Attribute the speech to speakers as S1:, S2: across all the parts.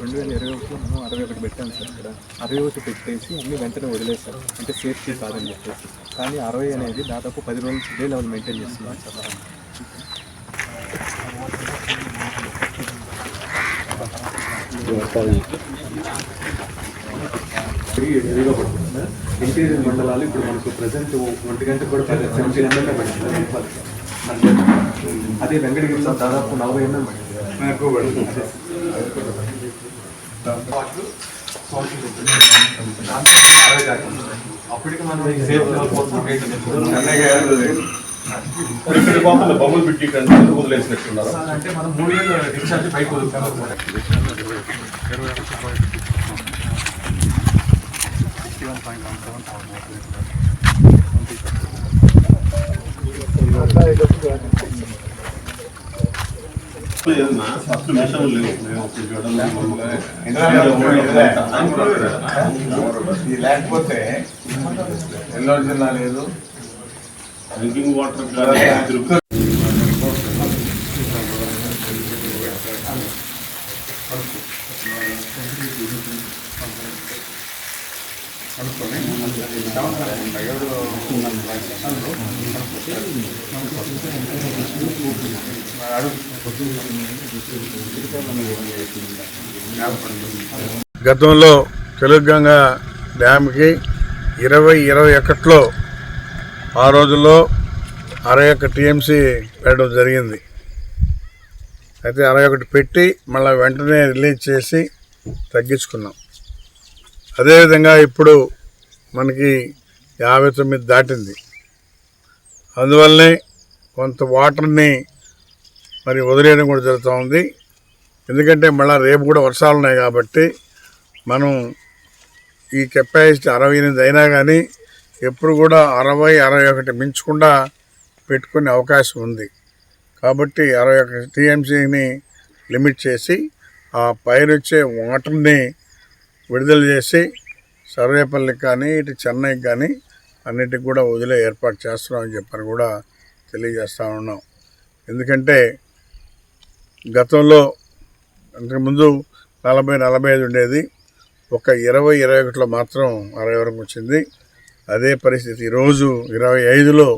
S1: రెండు వేల ఇరవై ఒకటి మనం అరవై ఒకటి పెట్టాం సార్ ఇక్కడ అరవై ఒకటి పెట్టేసి అన్ని వెంటనే వదిలేస్తారు అంటే సేఫ్టీ కాదని చెప్పేసి. కానీ అరవై అనేది దాదాపు పది రోజులు డే లెవెల్ మెయింటైన్ చేస్తున్నాం సార్.
S2: ఇంటీరియర్ మండలాలు ఇప్పుడు మనకు ప్రజెంట్ ఒంటి గంట కూడా సెవెంటీ ఎంఎల్ఏ పడింది అదే వెంకటగిరి సార్ దాదాపు నలభై ఎంఎల్ పడింది. అప్పటికి మనం సేఫ్ కోసం
S3: పోకుండా బొమ్మలు పెట్టి వదిలేసినట్టున్నారు.
S2: అంటే మనం మూడు వేలు డిశ్చార్జ్ బైక్ వదులుతాం.
S3: అసలు విషయం లేవు
S4: లేకపోతే నెల్లూరు జిల్లా లేదు.
S3: డ్రింకింగ్ వాటర్
S5: గతంలో తెలుగుగంగ డ్యామ్కి ఇరవై ఇరవై ఒకటిలో ఆ రోజుల్లో అరవై ఒక్క టీఎంసీ పెట్టడం జరిగింది. అయితే అరవై ఒకటి పెట్టి మళ్ళీ వెంటనే రిలీజ్ చేసి తగ్గించుకున్నాం. అదేవిధంగా ఇప్పుడు మనకి యాభై తొమ్మిది దాటింది. అందువల్లనే కొంత వాటర్ని మరి వదిలేయడం కూడా జరుగుతూ ఉంది. ఎందుకంటే మళ్ళీ రేపు కూడా వర్షాలు ఉన్నాయి కాబట్టి మనం ఈ కెపాసిటీ అరవై ఎనిమిది అయినా కానీ ఎప్పుడు కూడా అరవై అరవై ఒకటి మించకుండా పెట్టుకునే అవకాశం ఉంది. కాబట్టి అరవై ఒకటి టీఎంసీని లిమిట్ చేసి ఆ పైరొచ్చే వచ్చే వాటర్ని విడుదల చేసి సర్వేపల్లికి కానీ ఇటు చెన్నైకి కానీ అన్నిటికి కూడా వదిలే ఏర్పాటు చేస్తున్నామని చెప్పని కూడా తెలియజేస్తా ఉన్నాం. ఎందుకంటే గతంలో అంతకుముందు నలభై నలభై ఐదు ఉండేది. ఒక ఇరవై ఇరవై ఒకటిలో మాత్రం అరవై వరకు వచ్చింది. అదే పరిస్థితి. ఈరోజు ఇరవై ఐదులో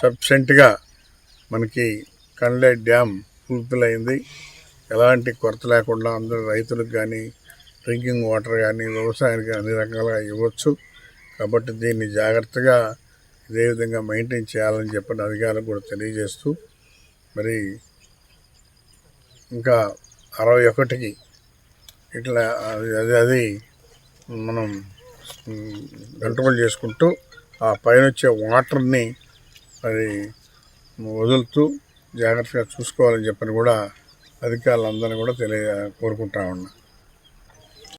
S5: సబ్సెంట్గా మనకి కండ్లే డ్యామ్ ఫుల్ఫిల్ అయింది ఎలాంటి కొరత లేకుండా అందరు రైతులకు కానీ డ్రింకింగ్ వాటర్ కానీ వ్యవసాయానికి అన్ని రకాలుగా ఇవ్వచ్చు. కాబట్టి దీన్ని జాగ్రత్తగా ఇదే విధంగా మెయింటైన్ చేయాలని చెప్పిన అధికారులకు కూడా తెలియజేస్తూ మరి ఇంకా అరవై ఒకటికి ఇట్లా అది అది అది మనం కంట్రోల్ చేసుకుంటూ ఆ పైన వచ్చే వాటర్ని మరి వదులుతూ జాగ్రత్తగా చూసుకోవాలని చెప్పని కూడా అధికారులందరినీ కూడా తెలియ కోరుకుంటా ఉన్నా.